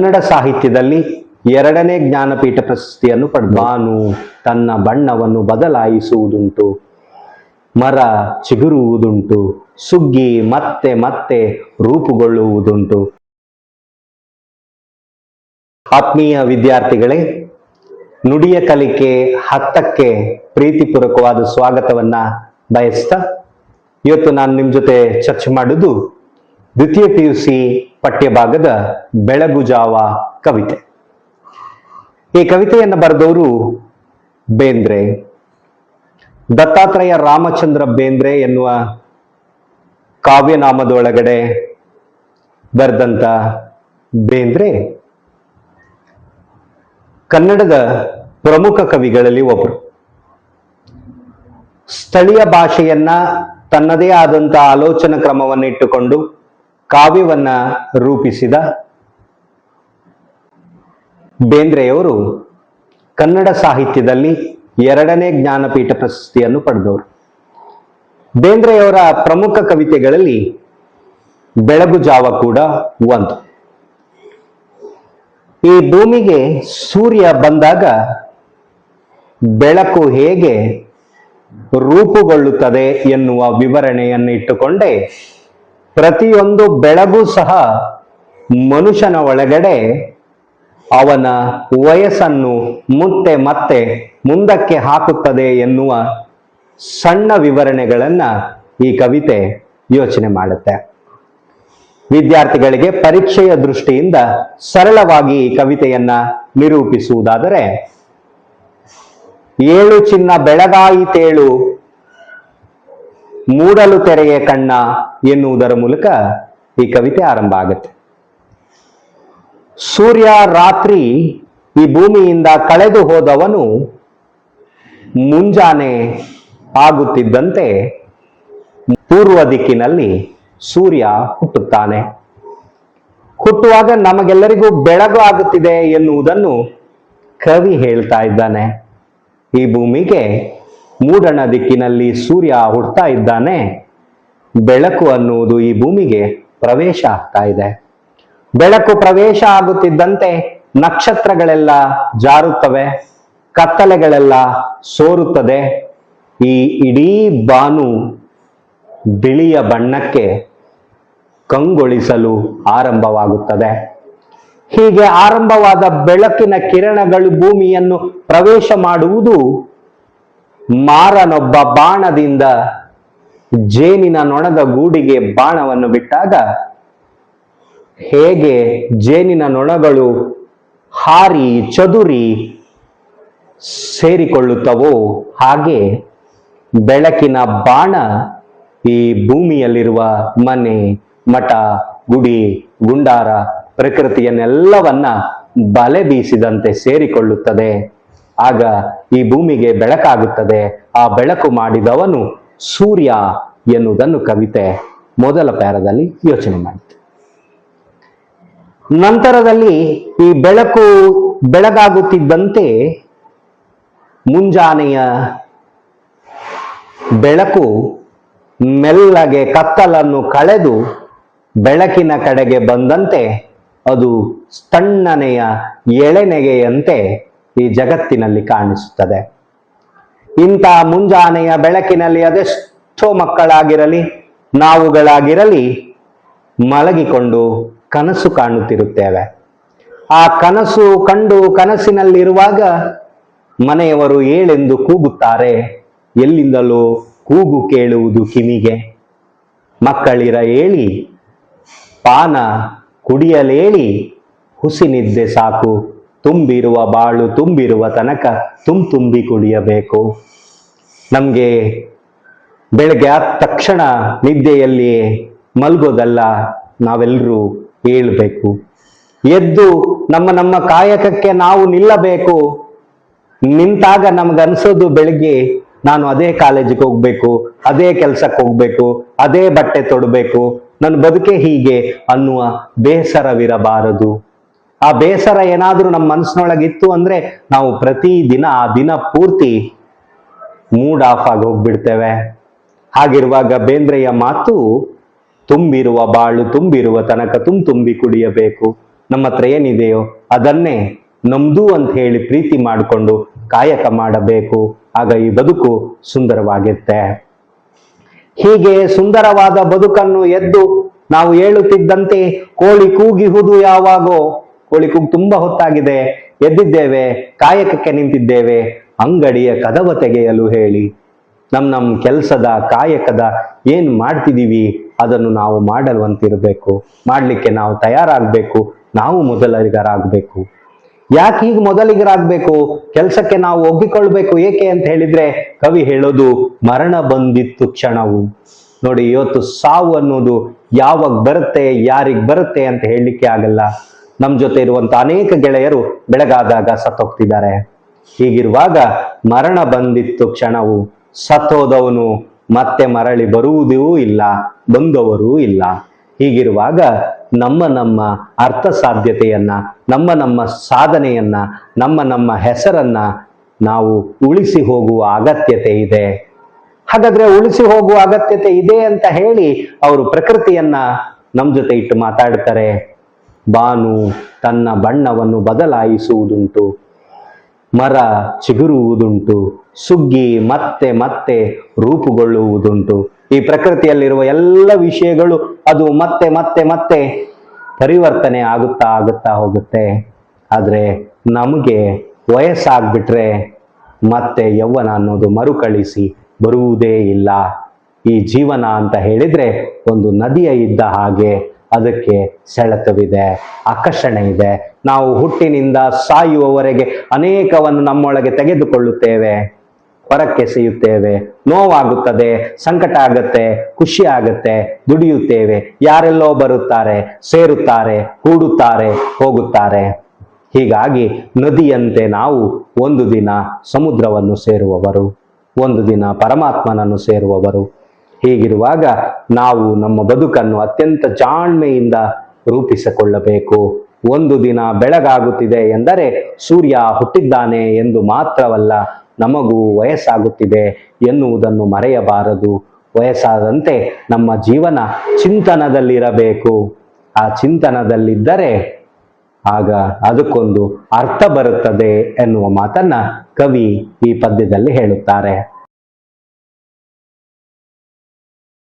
ಕನ್ನಡ ಸಾಹಿತ್ಯದಲ್ಲಿ ಎರಡನೇ ಜ್ಞಾನಪೀಠ ಪ್ರಶಸ್ತಿಯನ್ನು ಪಡೆದ ಬಾನು ತನ್ನ ಬಣ್ಣವನ್ನು ಬದಲಾಯಿಸುವುದುಂಟು, ಮರ ಚಿಗುರುವುದುಂಟು, ಸುಗ್ಗಿ ಮತ್ತೆ ಮತ್ತೆ ರೂಪುಗೊಳ್ಳುವುದುಂಟು. ಆತ್ಮೀಯ ವಿದ್ಯಾರ್ಥಿಗಳೇ, ನುಡಿಯ ಕಲಿಕೆ ಹತ್ತಕ್ಕೆ ಪ್ರೀತಿಪೂರ್ವಕವಾದ ಸ್ವಾಗತವನ್ನ ಬಯಸ್ತಾ, ಇವತ್ತು ನಾನು ನಿಮ್ಮ ಜೊತೆ ಚರ್ಚೆ ಮಾಡುವುದು ದ್ವಿತೀಯ ಪಿಯುಸಿ ಪಠ್ಯಭಾಗದ ಬೆಳಗುಜಾವ ಕವಿತೆ. ಈ ಕವಿತೆಯನ್ನು ಬರೆದವರು ಬೇಂದ್ರೆ. ದತ್ತಾತ್ರೇಯ ರಾಮಚಂದ್ರ ಬೇಂದ್ರೆ ಎನ್ನುವ ಕಾವ್ಯನಾಮದೊಳಗಡೆ ಬರೆದಂತ ಬೇಂದ್ರೆ. ಕನ್ನಡದ ಪ್ರಮುಖ ಕವಿಗಳಲ್ಲಿ ಒಬ್ಬರು ಸ್ಥಳೀಯ ಭಾಷೆಯನ್ನ ತನ್ನದೇ ಆದಂತ ಆಲೋಚನಾ ಕ್ರಮವನ್ನು ಇಟ್ಟುಕೊಂಡು ಕಾವ್ಯವನ್ನ ರೂಪಿಸಿದ ಬೇಂದ್ರೆಯವರು ಕನ್ನಡ ಸಾಹಿತ್ಯದಲ್ಲಿ ಎರಡನೇ ಜ್ಞಾನಪೀಠ ಪ್ರಶಸ್ತಿಯನ್ನು ಪಡೆದವರು. ಬೇಂದ್ರೆಯವರ ಪ್ರಮುಖ ಕವಿತೆಗಳಲ್ಲಿ ಬೆಳಗು ಜಾವ ಕೂಡ ಒಂದು. ಈ ಭೂಮಿಗೆ ಸೂರ್ಯ ಬಂದಾಗ ಬೆಳಕು ಹೇಗೆ ರೂಪುಗೊಳ್ಳುತ್ತದೆ ಎನ್ನುವ ವಿವರಣೆಯನ್ನು ಇಟ್ಟುಕೊಂಡೇ ಪ್ರತಿಯೊಂದು ಬೆಳಗು ಸಹ ಮನುಷ್ಯನ ಒಳಗಡೆ ಅವನ ವಯಸ್ಸನ್ನು ಮುತ್ತೆ ಮತ್ತೆ ಮುಂದಕ್ಕೆ ಹಾಕುತ್ತದೆ ಎನ್ನುವ ಸಣ್ಣ ವಿವರಣೆಗಳನ್ನ ಈ ಕವಿತೆ ಯೋಚನೆ ಮಾಡುತ್ತೆ. ವಿದ್ಯಾರ್ಥಿಗಳಿಗೆ ಪರೀಕ್ಷೆಯ ದೃಷ್ಟಿಯಿಂದ ಸರಳವಾಗಿ ಈ ಕವಿತೆಯನ್ನ ನಿರೂಪಿಸುವುದಾದರೆ, ಏಳು ಚಿನ್ನ ಬೆಳಗಾಯಿತೇಳು ಮೂಡಲು ತೆರೆಯ ಕಣ್ಣ ಎನ್ನುವುದರ ಮೂಲಕ ಈ ಕವಿತೆ ಆರಂಭ ಆಗುತ್ತೆ. ಸೂರ್ಯ, ರಾತ್ರಿ ಈ ಭೂಮಿಯಿಂದ ಕಳೆದು ಹೋದವನು ಮುಂಜಾನೆ ಆಗುತ್ತಿದ್ದಂತೆ ಪೂರ್ವ ದಿಕ್ಕಿನಲ್ಲಿ ಸೂರ್ಯ ಹುಟ್ಟುತ್ತಾನೆ. ಹುಟ್ಟುವಾಗ ನಮಗೆಲ್ಲರಿಗೂ ಬೆಳಗು ಆಗುತ್ತಿದೆ ಎನ್ನುವುದನ್ನು ಕವಿ ಹೇಳ್ತಾ ಇದ್ದಾನೆ. ಈ ಭೂಮಿಗೆ ಮೂಡಣ ದಿಕ್ಕಿನಲ್ಲಿ ಸೂರ್ಯ ಹುಡ್ತಾ ಇದ್ದಾನೆ. ಬೆಳಕು ಅನ್ನುವುದು ಈ ಭೂಮಿಗೆ ಪ್ರವೇಶ ಆಗ್ತಾ ಇದೆ. ಬೆಳಕು ಪ್ರವೇಶ ಆಗುತ್ತಿದ್ದಂತೆ ನಕ್ಷತ್ರಗಳೆಲ್ಲ ಜಾರುತ್ತವೆ, ಕತ್ತಲೆಗಳೆಲ್ಲ ಸೋರುತ್ತದೆ. ಈ ಇಡೀ ಬಾನು ಬಿಳಿಯ ಬಣ್ಣಕ್ಕೆ ಕಂಗೊಳಿಸಲು ಆರಂಭವಾಗುತ್ತದೆ. ಹೀಗೆ ಆರಂಭವಾದ ಬೆಳಕಿನ ಕಿರಣಗಳು ಭೂಮಿಯನ್ನು ಪ್ರವೇಶ ಮಾಡುವುದು ಮಾರನೊಬ್ಬ ಬಾಣದಿಂದ ಜೇನಿನ ನೊಣದ ಗೂಡಿಗೆ ಬಾಣವನ್ನು ಬಿಟ್ಟಾಗ ಹೇಗೆ ಜೇನಿನ ನೊಣಗಳು ಹಾರಿ ಚದುರಿ ಸೇರಿಕೊಳ್ಳುತ್ತವೋ ಹಾಗೆ ಬೆಳಕಿನ ಬಾಣ ಈ ಭೂಮಿಯಲ್ಲಿರುವ ಮನೆ, ಮಠ, ಗುಡಿ, ಗುಂಡಾರ, ಪ್ರಕೃತಿಯನ್ನೆಲ್ಲವನ್ನ ಬಲೆ ಬೀಸಿದಂತೆ ಸೇರಿಕೊಳ್ಳುತ್ತದೆ. ಆಗ ಈ ಭೂಮಿಗೆ ಬೆಳಕಾಗುತ್ತದೆ. ಆ ಬೆಳಕು ಮಾಡಿದವನು ಸೂರ್ಯ ಎನ್ನುವುದನ್ನು ಕವಿತೆ ಮೊದಲ ಪ್ಯಾರದಲ್ಲಿ ಯೋಚನೆ ಮಾಡಿತು ನಂತರದಲ್ಲಿ ಈ ಬೆಳಕು ಬೆಳಗಾಗುತ್ತಿದ್ದಂತೆ ಮುಂಜಾನೆಯ ಬೆಳಕು ಮೆಲ್ಲಗೆ ಕತ್ತಲನ್ನು ಕಳೆದು ಬೆಳಕಿನ ಕಡೆಗೆ ಬಂದಂತೆ ಅದು ತಣ್ಣನೆಯ ಎಳೆನೆಗೆಯಂತೆ ಈ ಜಗತ್ತಿನಲ್ಲಿ ಕಾಣಿಸುತ್ತದೆ. ಇಂಥ ಮುಂಜಾನೆಯ ಬೆಳಕಿನಲ್ಲಿ ಅದೆಷ್ಟೋ ಮಕ್ಕಳಾಗಿರಲಿ, ನಾವುಗಳಾಗಿರಲಿ ಮಲಗಿಕೊಂಡು ಕನಸು ಕಾಣುತ್ತಿರುತ್ತೇವೆ. ಆ ಕನಸು ಕಂಡು ಕನಸಿನಲ್ಲಿರುವಾಗ ಮನೆಯವರು ಏಳೆಂದು ಕೂಗುತ್ತಾರೆ. ಎಲ್ಲಿಂದಲೋ ಕೂಗು ಕೇಳುವುದು ಕಿವಿಗೆ. ಮಕ್ಕಳಿರ ಏಳಿ, ಪಾನ ಕುಡಿಯಲೇಳಿ ಹುಸಿನಿದ್ದೆ ಸಾಕು. ತುಂಬಿರುವ ಬಾಳು ತುಂಬಿರುವ ತನಕ ತುಂಬ ತುಂಬಿ ಕುಡಿಯಬೇಕು. ನಮಗೆ ಬೆಳಗ್ಗೆ ಆದ ತಕ್ಷಣ ನಿದ್ದೆಯಲ್ಲಿ ಮಲ್ಗೋದಲ್ಲ ನಾವೆಲ್ಲರೂ ಏಳಬೇಕು. ಎದ್ದು ನಮ್ಮ ನಮ್ಮ ಕಾಯಕಕ್ಕೆ ನಾವು ನಿಲ್ಲಬೇಕು. ನಿಂತಾಗ ನಮ್ಗನ್ಸೋದು ಬೆಳಿಗ್ಗೆ ನಾನು ಅದೇ ಕಾಲೇಜಿಗೆ ಹೋಗ್ಬೇಕು, ಅದೇ ಕೆಲ್ಸಕ್ಕೆ ಹೋಗ್ಬೇಕು, ಅದೇ ಬಟ್ಟೆ ತೊಡಬೇಕು. ನನ್ನ ಬದುಕೆ ಹೀಗೆ ಅನ್ನುವ ಬೇಸರವಿರಬಾರದು. ಆ ಬೇಸರ ಏನಾದರೂ ನಮ್ಮ ಮನಸ್ಸಿನೊಳಗಿತ್ತು ಅಂದ್ರೆ ನಾವು ಪ್ರತಿ ದಿನ, ಆ ದಿನ ಪೂರ್ತಿ ಮೂಡ್ ಆಫ್ ಆಗಿ ಹೋಗ್ಬಿಡ್ತೇವೆ. ಹಾಗಿರುವಾಗ ಬೇಂದ್ರೆಯ ಮಾತು, ತುಂಬಿರುವ ಬಾಳು ತುಂಬಿರುವ ತನಕ ತುಂ ತುಂಬಿ ಕುಡಿಯಬೇಕು. ನಮ್ಮ ಹತ್ರ ಏನಿದೆಯೋ ಅದನ್ನೇ ನಮ್ದು ಅಂತ ಹೇಳಿ ಪ್ರೀತಿ ಮಾಡಿಕೊಂಡು ಕಾಯಕ ಮಾಡಬೇಕು. ಆಗ ಈ ಬದುಕು ಸುಂದರವಾಗಿರುತ್ತೆ ಹೀಗೆ ಸುಂದರವಾದ ಬದುಕನ್ನು ಎದ್ದು ನಾವು ಹೇಳುತ್ತಿದ್ದಂತೆ, ಕೋಳಿ ಕೂಗಿಹುದು ಯಾವಾಗೋ ಕೋಳಿ ತುಂಬಾ ಹೊತ್ತಾಗಿದೆ. ಎದ್ದಿದ್ದೇವೆ, ಕಾಯಕಕ್ಕೆ ನಿಂತಿದ್ದೇವೆ. ಅಂಗಡಿಯ ಕದವ ತೆಗೆಯಲು ಹೇಳಿ. ನಮ್ ನಮ್ ಕೆಲಸದ ಕಾಯಕದ ಏನ್ ಮಾಡ್ತಿದೀವಿ? ಅದನ್ನು ನಾವು ಮಾಡಲ್ವಂತಿರ್ಬೇಕು. ಮಾಡ್ಲಿಕ್ಕೆ ನಾವು ತಯಾರಾಗ್ಬೇಕು. ನಾವು ಮೊದಲಿಗರಾಗ್ಬೇಕು ಯಾಕೆ ಹೀಗೆ ಮೊದಲಿಗರಾಗ್ಬೇಕು? ಕೆಲಸಕ್ಕೆ ನಾವು ಒಗ್ಗಿಕೊಳ್ಬೇಕು ಏಕೆ ಅಂತ ಹೇಳಿದ್ರೆ, ಕವಿ ಹೇಳೋದು, ಮರಣ ಬಂದಿತ್ತು ಕ್ಷಣವು. ನೋಡಿ, ಇವತ್ತು ಸಾವು ಅನ್ನೋದು ಯಾವಾಗ ಬರುತ್ತೆ, ಯಾರಿಗ್ ಬರುತ್ತೆ ಅಂತ ಹೇಳಲಿಕ್ಕೆ ಆಗಲ್ಲ. ನಮ್ ಜೊತೆ ಇರುವಂತ ಅನೇಕ ಗೆಳೆಯರು ಬೆಳಗಾದಾಗ ಸತ್ತೋಗ್ತಿದ್ದಾರೆ. ಹೀಗಿರುವಾಗ ಮರಣ ಬಂದಿತ್ತು ಕ್ಷಣವು. ಸತ್ತೋದವನು ಮತ್ತೆ ಮರಳಿ ಬರುವುದೂ ಇಲ್ಲ, ಬಂದವರೂ ಇಲ್ಲ. ಹೀಗಿರುವಾಗ ನಮ್ಮ ನಮ್ಮ ಅರ್ಥ ಸಾಧ್ಯತೆಯನ್ನ, ನಮ್ಮ ನಮ್ಮ ಸಾಧನೆಯನ್ನ, ನಮ್ಮ ನಮ್ಮ ಹೆಸರನ್ನ ನಾವು ಉಳಿಸಿ ಹೋಗುವ ಅಗತ್ಯತೆ ಇದೆ. ಹಾಗಾದ್ರೆ ಉಳಿಸಿ ಹೋಗುವ ಅಗತ್ಯತೆ ಇದೆ ಅಂತ ಹೇಳಿ ಅವರು ಪ್ರಕೃತಿಯನ್ನ ನಮ್ ಜೊತೆ ಇಟ್ಟು ಮಾತಾಡ್ತಾರೆ. ಬಾನು ತನ್ನ ಬಣ್ಣವನ್ನು ಬದಲಾಯಿಸುವುದುಂಟು, ಮರ ಚಿಗುರುವುದುಂಟು, ಸುಗ್ಗಿ ಮತ್ತೆ ಮತ್ತೆ ರೂಪುಗೊಳ್ಳುವುದುಂಟು. ಈ ಪ್ರಕೃತಿಯಲ್ಲಿರುವ ಎಲ್ಲ ವಿಷಯಗಳು ಅದು ಮತ್ತೆ ಮತ್ತೆ ಮತ್ತೆ ಪರಿವರ್ತನೆ ಆಗುತ್ತಾ ಆಗುತ್ತಾ ಹೋಗುತ್ತೆ. ಆದರೆ ನಮಗೆ ವಯಸ್ಸಾಗ್ಬಿಟ್ರೆ ಮತ್ತೆ ಯೌವನ ಅನ್ನೋದು ಮರುಕಳಿಸಿ ಬರುವುದೇ ಇಲ್ಲ. ಈ ಜೀವನ ಅಂತ ಹೇಳಿದ್ರೆ ಒಂದು ನದಿಯ ಇದ್ದ ಹಾಗೆ ಅದಕ್ಕೆ ಸೆಳೆತವಿದೆ ಆಕರ್ಷಣೆ ಇದೆ ನಾವು ಹುಟ್ಟಿನಿಂದ ಸಾಯುವವರೆಗೆ ಅನೇಕವನ್ನು ನಮ್ಮೊಳಗೆ ತೆಗೆದುಕೊಳ್ಳುತ್ತೇವೆ ಹೊರಕ್ಕೆಸೆಯುತ್ತೇವೆ ನೋವಾಗುತ್ತದೆ, ಸಂಕಟ ಆಗುತ್ತೆ, ಖುಷಿ ಆಗುತ್ತೆ, ದುಡಿಯುತ್ತೇವೆ. ಯಾರೆಲ್ಲೋ ಬರುತ್ತಾರೆ, ಸೇರುತ್ತಾರೆ, ಹೂಡುತ್ತಾರೆ, ಹೋಗುತ್ತಾರೆ. ಹೀಗಾಗಿ ನದಿಯಂತೆ ನಾವು ಒಂದು ದಿನ ಸಮುದ್ರವನ್ನು ಸೇರುವವರು, ಒಂದು ದಿನ ಪರಮಾತ್ಮನನ್ನು ಸೇರುವವರು. ಹೀಗಿರುವಾಗ ನಾವು ನಮ್ಮ ಬದುಕನ್ನು ಅತ್ಯಂತ ಜಾಣ್ಮೆಯಿಂದ ರೂಪಿಸಿಕೊಳ್ಳಬೇಕು. ಒಂದು ದಿನ ಬೆಳಗಾಗುತ್ತಿದೆ ಎಂದರೆ ಸೂರ್ಯ ಹುಟ್ಟಿದ್ದಾನೆ ಎಂದು ಮಾತ್ರವಲ್ಲ, ನಮಗೂ ವಯಸ್ಸಾಗುತ್ತಿದೆ ಎನ್ನುವುದನ್ನು ಮರೆಯಬಾರದು. ವಯಸ್ಸಾದಂತೆ ನಮ್ಮ ಜೀವನ ಚಿಂತನದಲ್ಲಿರಬೇಕು. ಆ ಚಿಂತನದಲ್ಲಿದ್ದರೆ ಆಗ ಅದಕ್ಕೊಂದು ಅರ್ಥ ಬರುತ್ತದೆ ಎನ್ನುವ ಮಾತನ್ನ ಕವಿ ಈ ಪದ್ಯದಲ್ಲಿ ಹೇಳುತ್ತಾರೆ.